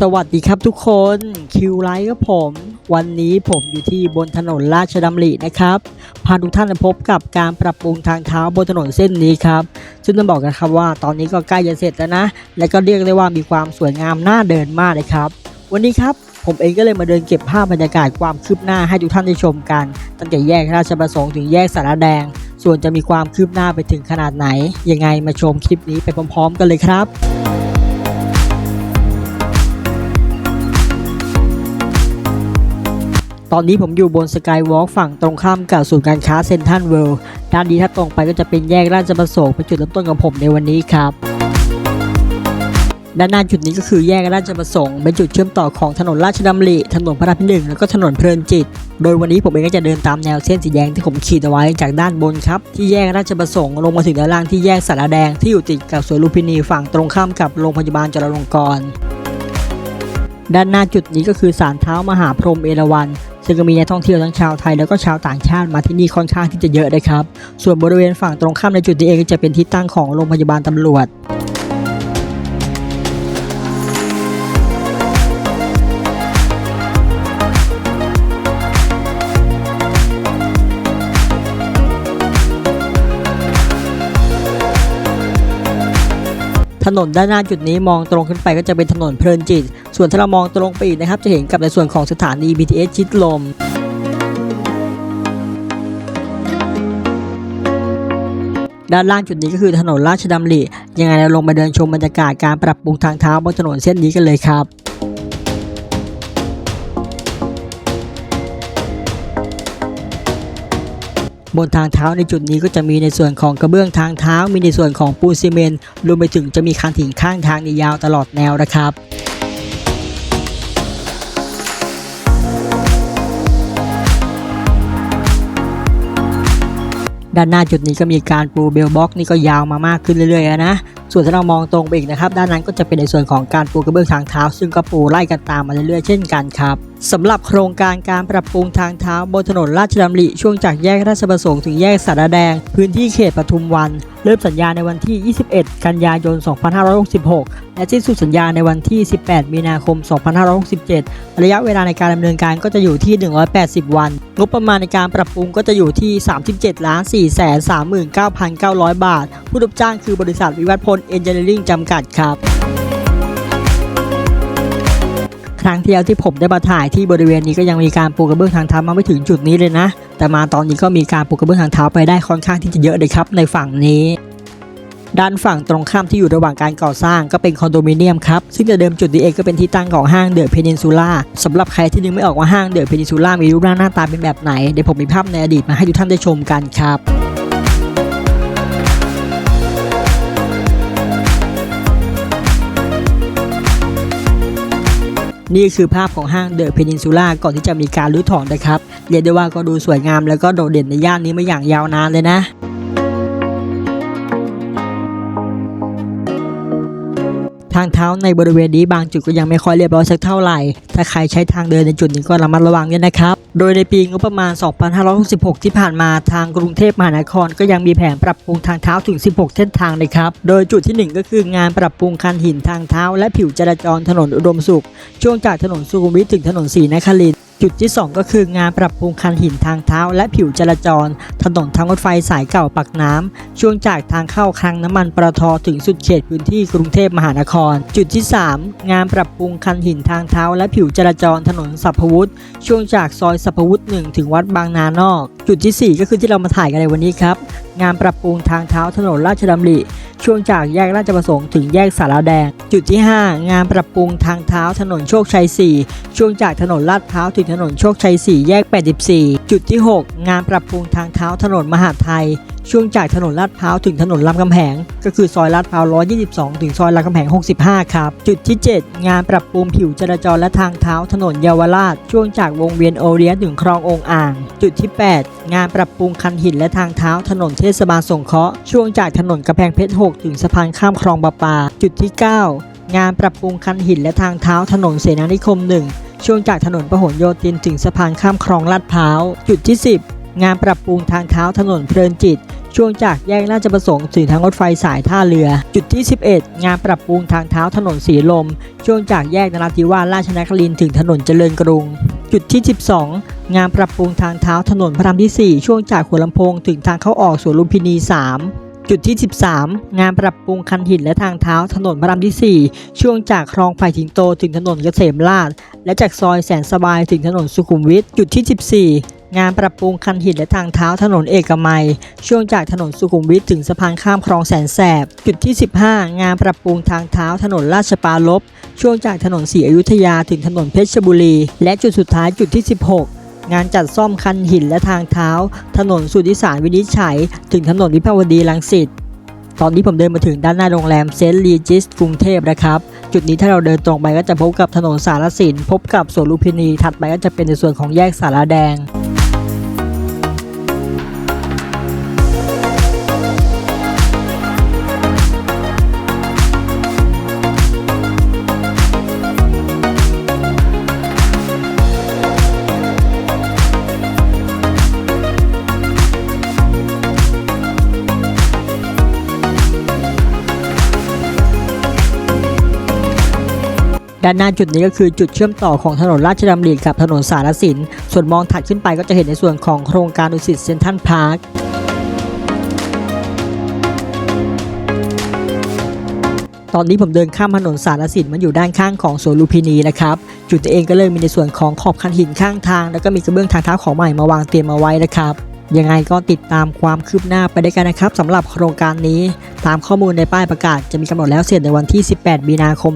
สวัสดีครับทุกคนคิวไลท์กับผม วันนี้ผมอยู่ที่บนถนนราชดำรินะครับพาทุกท่านพบกับการปรับปรุงทางเท้าบนถนนเส้นนี้ครับซึ่งต้องบอกกันครับว่าตอนนี้ก็ใกล้จะเสร็จแล้วนะ และก็เรียกได้ว่ามีความสวยงามน่าเดินมากเลยครับ วันนี้ครับผมเองก็เลยมาเดินเก็บภาพบรรยากาศความคืบหน้าให้ทุกท่านได้ชมกัน ตั้งแต่แยกราชประสงค์ถึงแยกสารแดง ส่วนจะมีความคืบหน้าไปถึงขนาดไหนยังไงมาชมคลิปนี้ไปพร้อม ๆ กันเลยครับ ตอนนี้ผมอยู่บนสกายวอล์กฝั่งตรงข้ามกับศูนย์การค้าเซ็นทรัลเวิลด์ด้านนี้ถ้าตรงไปก็จะเป็นแยกราชประสงค์เป็นจุดเริ่มต้นของผมในวันนี้ครับด้านหน้าจุดนี้ก็คือแยกราชประสงค์เป็นจุดเชื่อมต่อของถนนราชดำริถนนพระรามหนึ่งแล้วก็ถนนเพลินจิต โดยวันนี้ผมเองก็จะเดินตามแนวเส้นสีแดงที่ผมขีดเอาไว้จากด้านบนครับ ที่แยกราชประสงค์ลงมาถึงด้านล่างที่แยกสารแดงที่อยู่ติดกับสวนลุมพินีฝั่งตรงข้ามกับโรงพยาบาลจุฬาลงกรณ์ด้านหน้าจุดนี้ก็คือศาลเท้ามหาพรหมเอราวัณ ซึ่งก็มีนักท่องเที่ยวทั้งชาวไทยแล้วก็ชาวต่างชาติมาที่นี่ค่อนข้างที่จะเยอะเลยครับ ส่วนบริเวณฝั่งตรงข้ามในจุดนี้เองจะเป็นที่ตั้งของโรงพยาบาลตำรวจ ถนนด้านหน้าจุดนี้มองตรงขึ้นไปก็จะเป็นถนนเพลินจิต ส่วนถ้าเรามองตรงไปอีกนะครับ จะเห็นกับในส่วนของสถานี BTS ชิดลมด้านล่างจุดนี้ก็คือถนนราชดำริยังไงเราลงมาเดินชมบรรยากาศการปรับปรุงทางเท้าบนถนนเส้นนี้กันเลยครับ บนทางเท้าในจุดนี้ก็จะมีในส่วนของกระเบื้องทางเท้า มีในส่วนของปูนซีเมนต์รวมไปถึงจะมีคานถินข้างทางในยาวตลอดแนวนะครับด้านหน้าจุดนี้ก็มีการปูเบลบ็อกนี่ก็ยาวมามากขึ้นเรื่อยๆนะ ส่วนถ้าเรามองตรงไปอีกนะครับด้านนั้นก็จะเป็นในส่วนของการปูกระเบื้องทางเท้า ซึ่งก็ปูไล่กันตามมาเรื่อยๆเช่นกันครับสำหรับโครงการการปรับปรุงทางเท้าบนถนนราชดำริช่วงจากแยกราชประสงค์ถึงแยกสารแดง พื้นที่เขตปทุมวัน เริ่มสัญญาในวันที่ 21 กันยายน 2566 และสิ้นสุดสัญญาในวันที่ 18 มีนาคม 2567 ระยะเวลาในการดำเนินการก็จะอยู่ที่ 180 วัน งบประมาณในการปรับปรุงก็จะอยู่ที่ 37,439,900 บาท ผู้รับจ้างคือบริษัทวิวัฒน์พลเอนจิเนียริ่งจำกัดครับ ครั้งที่แล้วที่ผมได้มาถ่ายที่บริเวณนี้ก็ยังมีการปูกระเบื้องทางเท้ามาไม่ถึงจุดนี้เลยนะ แต่มาตอนนี้ก็มีการปูกระเบื้องทางเท้าไปได้ค่อนข้างที่จะเยอะเลยครับในฝั่งนี้ด้านฝั่งตรงข้ามที่อยู่ระหว่างการก่อสร้างก็เป็นคอนโดมิเนียมครับ ซึ่งแต่เดิมจุดนี้เองก็เป็นที่ตั้งของห้างเดอะเพนินซูล่าสำหรับใครที่นึกไม่ออกว่าห้างเดอะเพนินซูล่ามีรูปร่างหน้าตาเป็นแบบไหน เดี๋ยวผมมีภาพในอดีตมาให้ทุกท่านได้ชมกันครับ นี่คือภาพของห้างเดอะเพนินซูล่าก่อนที่จะมีการรื้อถอนนะครับ เรียกได้ว่าก็ดูสวยงามแล้วก็โดดเด่นในย่านนี้มาอย่างยาวนานเลยนะ ทางเท้าในบริเวณนี้บางจุดก็ยังไม่ค่อยเรียบร้อยสักเท่าไหร่ ถ้าใครใช้ทางเดินในจุดนี้ก็ระมัดระวังด้วยนะครับ โดยในปีงบประมาณ 2566 ที่ผ่านมาทางกรุงเทพมหานครก็ยังมีแผนปรับปรุงทางเท้าถึง 16 เส้นทางเลยครับ โดยจุดที่ 1 ก็คืองานปรับปรุงคันหินทางเท้า และผิวจราจรถนนอุดมสุข ช่วงจากถนนสุขุมวิทถึงถนนศรีนครินทร์ จุดที่ 2 ก็คืองานปรับปรุงคันหินทางเท้า และผิวจราจร ถนนทางรถไฟสายเก่าปักน้ำช่วงจากทางเข้าคลังน้ำมันปตทถึงสุดเขตพื้นที่กรุงเทพมหานคร จุดที่ 3 งานปรับปรุงคันหินทางเท้า และผิวจราจรถนนสัพพวุฒิช่วงจากซอยสัพพวุฒิ1ถึงวัดบางนานอก จุดทีสี่ 4 ก็คือที่เรามาถ่ายกันในวันนี้ครับงานปรับปรุงทางเท้าถนนราชดำริ ช่วงจากแยกราชประสงค์ถึงแยกสารแดง จุดที่ 5 งานปรับปรุงทางเท้าถนนโชคชัย 4 ช่วงจากถนนลาดพร้าวถึงถนนโชคชัย 4 แยก 84 จุดที่ 6 งานปรับปรุงทางเท้าถนนมหาไทย ช่วงจากถนนลาดพร้าวถึงถนนรามคำแหง ก็คือซอยลาดพร้าว 122 ถึงซอยรามคำแหง 65 ครับ จุดที่ 7 งานปรับปรุงผิวจราจรและทางเท้าถนนเยาวราช ช่วงจากวงเวียนโอเลียนถึงคลององอ่าง จุดที่ 8 งานปรับปรุงคันหินและทางเท้าถนนเทศบาลสงเคราะห์ช่วงจากถนนกระแพงเพชร 6 ถึงสะพานข้ามคลองประปา จุดที่ 9 งานปรับปรุงคันหินและทางเท้าถนนเสนานิคม 1 ช่วงจากถนนพหลโยธินถึงสะพานข้ามคลองลาดพร้าว จุดที่ 10 งานปรับปรุงทางเท้าถนนเพลินจิต ช่วงจากแยกราชประสงค์ถึงทางรถไฟสายท่าเรือ จุดที่ 11 งานปรับปรุงทางเท้าถนนสีลม ช่วงจากแยกนราธิวาสราชนครินถึงถนนเจริญกรุง จุดที่ 12 งานปรับปรุงทางเท้าถนนพระรามที่ 4 ช่วงจากหัวลำโพงถึงทางเข้าออกสวนลุมพินี 3จุดที่ 13 งานปรับปรุงคันหินและทางเท้าถนนพระรามที่ 4 ช่วงจากคลองไผ่ถิงโตถึงถนนเกษมราษฎร์และจากซอยแสนสบายถึงถนนสุขุมวิท จุดที่ 14 งานปรับปรุงคันหินและทางเท้าถนนเอกมัย ช่วงจากถนนสุขุมวิทถึงสะพานข้ามคลองแสนแสบ จุดที่ 15 งานปรับปรุงทางเท้าถนนราชปารภช่วงจากถนนศรีอยุธยาถึงถนนเพชรบุรี และจุดสุดท้ายจุดที่ 16งานจัดซ่อมคันหินและทางเท้า ถนนสุทธิสารวินิจฉัย ถึงถนนวิภาวดีรังสิต ตอนนี้ผมเดินมาถึงด้านหน้าโรงแรมเซนต์ลีจิสกรุงเทพนะครับ จุดนี้ถ้าเราเดินตรงไปก็จะพบกับถนนสารสิน พบกับสวนลุมพินี ถัดไปก็จะเป็นในส่วนของแยกสารแดง ด้านหน้าจุดนี้ก็คือจุดเชื่อมต่อของถนนราชดำริกับถนนสารสิน ส่วนมองถัดขึ้นไปก็จะเห็นในส่วนของโครงการดุสิตเซนทันพาร์คตอนนี้ผมเดินข้ามถนนสารสินมันอยู่ด้านข้างของสวนลุพินีนะครับ จุดตัวเองก็เลยมีในส่วนของขอบคันหินข้างทาง แล้วก็มีกระเบื้องทางเท้าของใหม่มาวางเตรียมเอาไว้นะครับ ยังไงก็ติดตามความคืบหน้าไปได้วยกันนะครับสำหรับโครงการนี้ ตามข้อมูลในป้ายประกาศจะมีกำหนดแล้วเสร็จในวันที่ 18 มีนาคม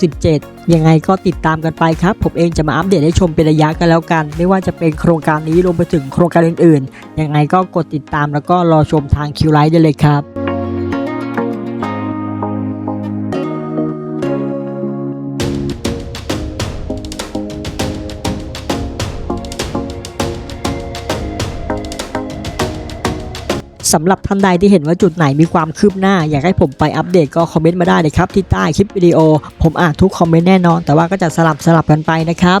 2567 ยังไงก็ติดตามกันไปครับ ผมเองจะมาอัปเดตให้ชมเป็นระยะกันแล้วกัน ไม่ว่าจะเป็นโครงการนี้รวมไปถึงโครงการอื่นๆ ยังไงก็กดติดตามแล้วก็รอชมทางคิวไลท์ได้เลยครับ สำหรับท่านใดที่เห็นว่าจุดไหนมีความคืบหน้า อยากให้ผมไปอัปเดตก็คอมเมนต์มาได้เลยครับที่ใต้คลิปวิดีโอ ผมอ่านทุกคอมเมนต์แน่นอน แต่ว่าก็จะสลับสลับกันไปนะครับ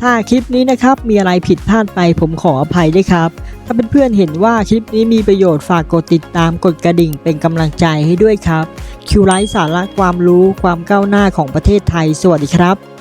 ถ้าคลิปนี้นะครับมีอะไรผิดพลาดไปผมขออภัยด้วยครับ ถ้าเพื่อนๆเห็นว่าคลิปนี้มีประโยชน์ฝากกดติดตามกดกระดิ่งเป็นกำลังใจให้ด้วยครับคิวไลท์สาระความรู้ความก้าวหน้าของประเทศไทย สวัสดีครับ